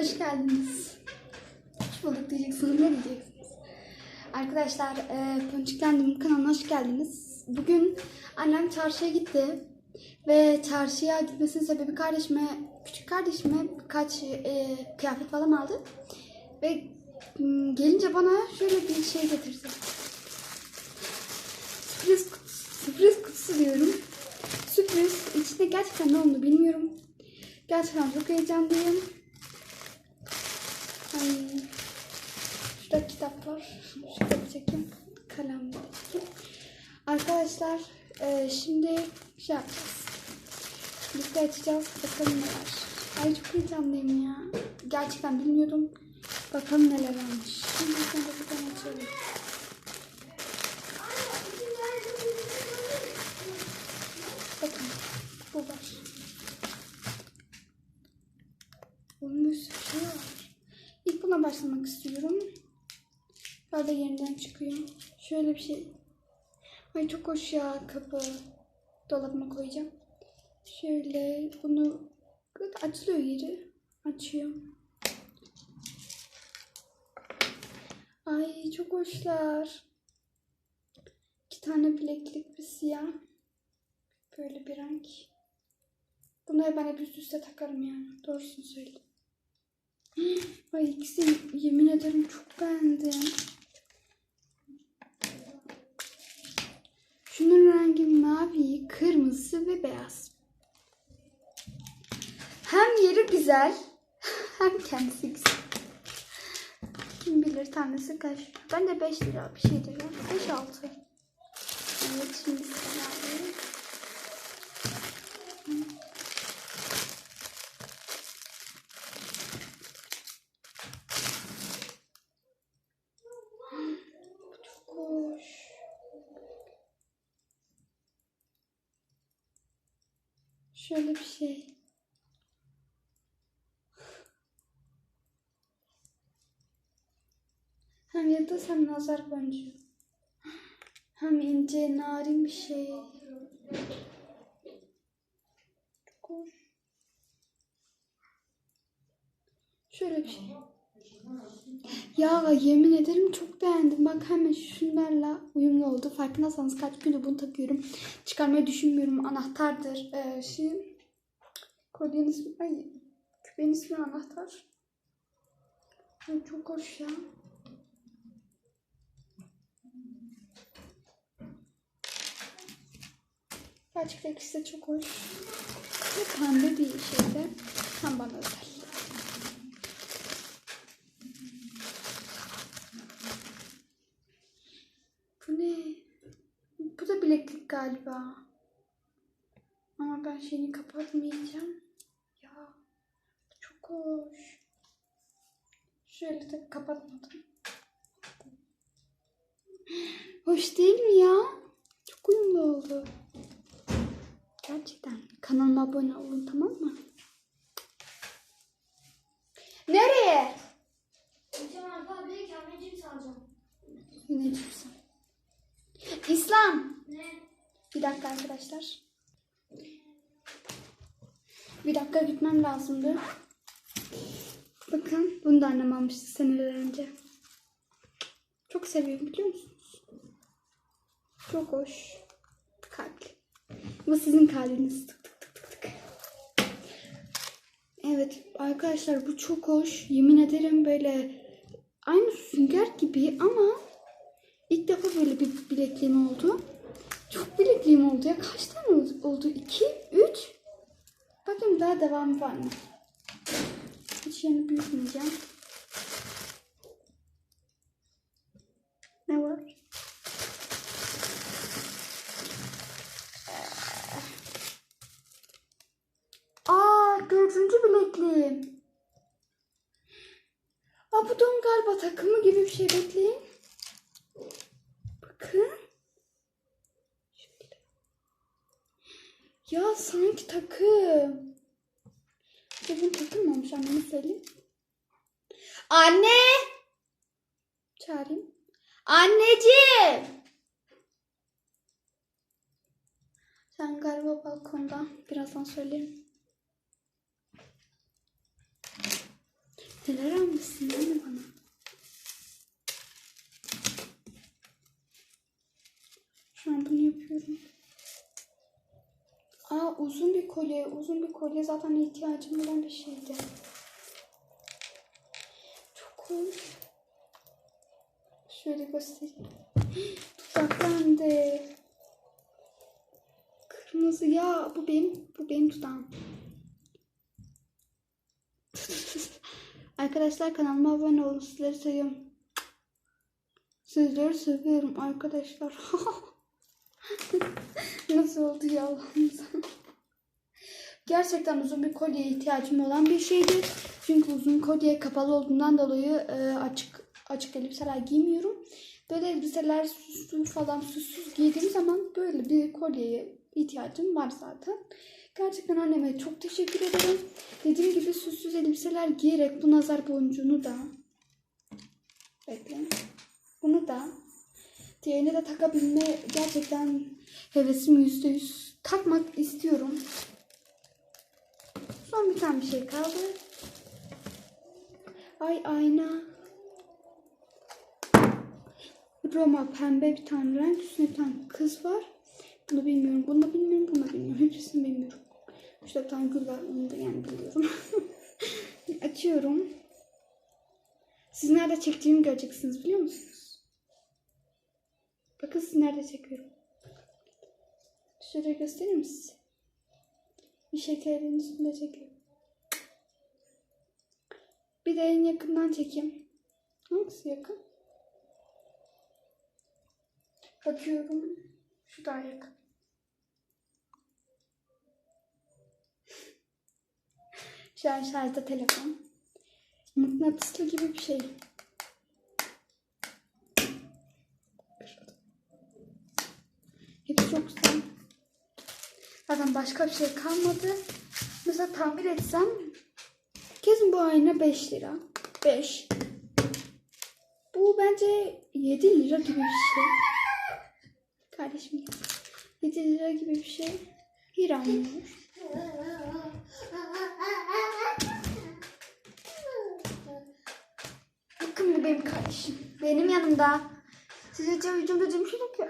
Hoş geldiniz. Hoş bulduk diyeceksiniz. Ne diyeceksiniz? Arkadaşlar, e, Ponçiklendim kanalına hoş geldiniz. Bugün annem çarşıya gitti. Ve çarşıya gitmesinin sebebi kardeşime, küçük kardeşime birkaç e, kıyafet falan aldı. Ve m, gelince bana şöyle bir şey getirdi. Sürpriz kutusu, sürpriz kutusu diyorum. Sürpriz. İçinde gerçekten ne olduğunu bilmiyorum. Gerçekten çok heyecanlıyım. Ay. Şurada kitap var. Şurada çekeyim. Kalem de çekeyim. Arkadaşlar e, şimdi şey yapacağız. Birlikte açacağız. Bakalım ne var. Ay çok heyecanlıyım ya. Gerçekten bilmiyordum. Bakalım neler varmış. Şimdi sen de buradan açalım. Bakın bu var. Bunun bir sürü şey var. Buna başlamak istiyorum. Böyle yeniden çıkıyor. Şöyle bir şey. Ay çok hoş ya kapı. Dolabıma koyacağım. Şöyle bunu açılıyor yeri. Açıyor. Ay çok hoşlar. İki tane bileklik bir siyah. Böyle bir renk. Bunları ben hep üst üste takarım yani. Doğrusunu söyleyeyim. Ay ikisi yemin ederim çok beğendim. Şunun rengi mavi, kırmızı ve beyaz. Hem yeri güzel hem kendisi güzel. Kim bilir tanesi kaç. Ben de 5 lira bir şeydir ya. 5-6. Evet şimdi sen alayım. Çok hoş. Şöyle bir şey. Hem yıldız hem nazar boncuğu. Hem ince, narin bir şey. Şöyle bir şey. Ya yemin ederim çok beğendim. Bak hemen şunlarla uyumlu oldu. Farkındaysanız kaç gündür bunu takıyorum. Çıkarmayı düşünmüyorum. Anahtardır. Ee, şey, kolyenin ismi, ay, küpenin ismi anahtar. Ay, çok hoş ya. Gerçekten ikisi de çok hoş. Ve pembe bir şeyde. Tam bana özel. Bu ne? Bu da bileklik galiba. Ama ben şeyini kapatmayacağım. Ya çok hoş. Şöyle de kapatmadım. Hoş değil mi ya? Çok uyumlu oldu. Gerçekten. Kanalıma abone olun tamam mı? Nereye? Hocam Arpa abiye kendime cips alacağım. İslam. Ne? Bir dakika arkadaşlar. Bir dakika gitmem lazımdı. Bakın bunu da annem almıştı seneler önce. Çok seviyorum biliyor musunuz? Çok hoş. Kalpli. Bu sizin kalbiniz. Tık tık tık tık tık. Evet arkadaşlar bu çok hoş. Yemin ederim böyle aynı sünger gibi ama ilk defa böyle bir bilekliğim oldu. Çok bilekliğim oldu ya. Kaç tane oldu? oldu? İki, üç. Bakın daha devamı var mı? Hiç yerini büyütmeyeceğim. Ne var? Aa, dördüncü bilekliğim. Aa, bu da onun galiba takımı gibi bir şey bekleyin. Bakın. Şöyle. Ya sanki takım. Bugün takılmamış anneme söyleyeyim. Anne! Çağırayım. Anneciğim! Sen galiba balkonda. Birazdan söylerim. Neler almışsın mi bana? Şu an bunu yapıyorum. Aa uzun bir kolye. Uzun bir kolye zaten ihtiyacım olan bir şeydi. Çok hoş. Şöyle göstereyim. Dudak bende. Kırmızı ya bu benim bu benim dudağım. Arkadaşlar kanalıma abone olun. Sizleri seviyorum. Sizleri seviyorum arkadaşlar. Nasıl oldu ya Allah'ım sana? Gerçekten uzun bir kolyeye ihtiyacım olan bir şeydi. Çünkü uzun kolye kapalı olduğundan dolayı e, açık açık elbiseler giymiyorum. Böyle elbiseler süslü falan süssüz giydiğim zaman böyle bir kolyeye ihtiyacım var zaten. Gerçekten anneme çok teşekkür ederim. Dediğim gibi süssüz elbiseler giyerek bu nazar boncuğunu da bekle. Bunu da diğerini de takabilme gerçekten hevesim yüzde yüz. Takmak istiyorum. Son bir tane bir şey kaldı. Ay ayna. Roma pembe bir tane renk. Üstünde bir tane kız var. Bunu bilmiyorum. Bunu bilmiyorum. Bunu bilmiyorum. Hepsini bilmiyorum. İşte tane gül var. Onu da yani biliyorum. Açıyorum. Siz nerede çektiğimi göreceksiniz biliyor musunuz? Bakın siz nerede çekiyorum. Şöyle göstereyim mi size? Bir şekerin üstünde çekiyorum. Bir de en yakından çekeyim. Hangisi yakın? Bakıyorum. Şu daha yakın. Şu an şarjda telefon. Mıknatıslı gibi bir şey. Hepsi çok güzel. Zaten başka bir şey kalmadı. Mesela tahmin etsem kesin bu ayna 5 lira. 5. Bu bence 7 lira gibi bir şey. Kardeşim 7 lira gibi bir şey. Hiram olur. Bakın bu benim kardeşim. Benim yanımda. Size videomda demiştim ki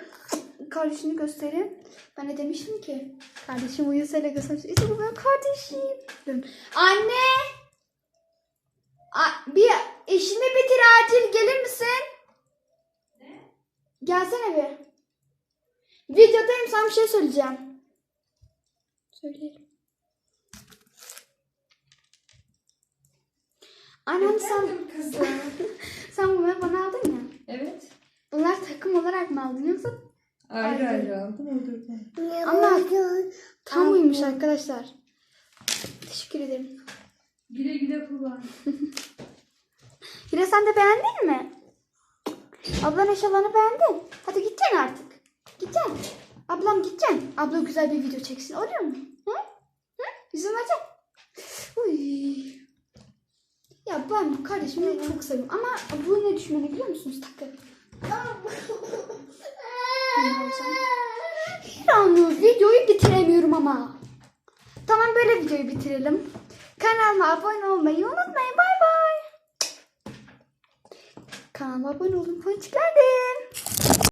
kardeşini gösterin. Ben de demiştim ki kardeşim uyusayla göstermiş. İşte bu benim kardeşim. Anne! A- bir işini bitir acil gelir misin? Gelsene bir. Videodayım sana bir şey söyleyeceğim. Söylerim. Annem sen, sen bunları bana aldın ya. Evet. Bunlar takım olarak mı aldın yoksa Ayrı Ayrı. aldım oradan. Ama tam uymuş arkadaşlar. Teşekkür ederim. Güle güle kullan. Hira sen de beğendin mi? Ablan eşyalarını beğendin. Hadi gideceksin artık. Gideceksin. Ablam gideceksin. Abla güzel bir video çeksin. Oluyor mu? Hı? Hı? İzin verecek. Uy. Ya ben kardeşimi çok seviyorum. Ama bu ne düşmanı biliyor musunuz? Takı. Ne alacağım? Hiranur videoyu bitiremiyorum ama. Tamam böyle videoyu bitirelim. Kanalıma abone olmayı unutmayın. Bay bay. Kanalıma abone olun. Hoş geldin.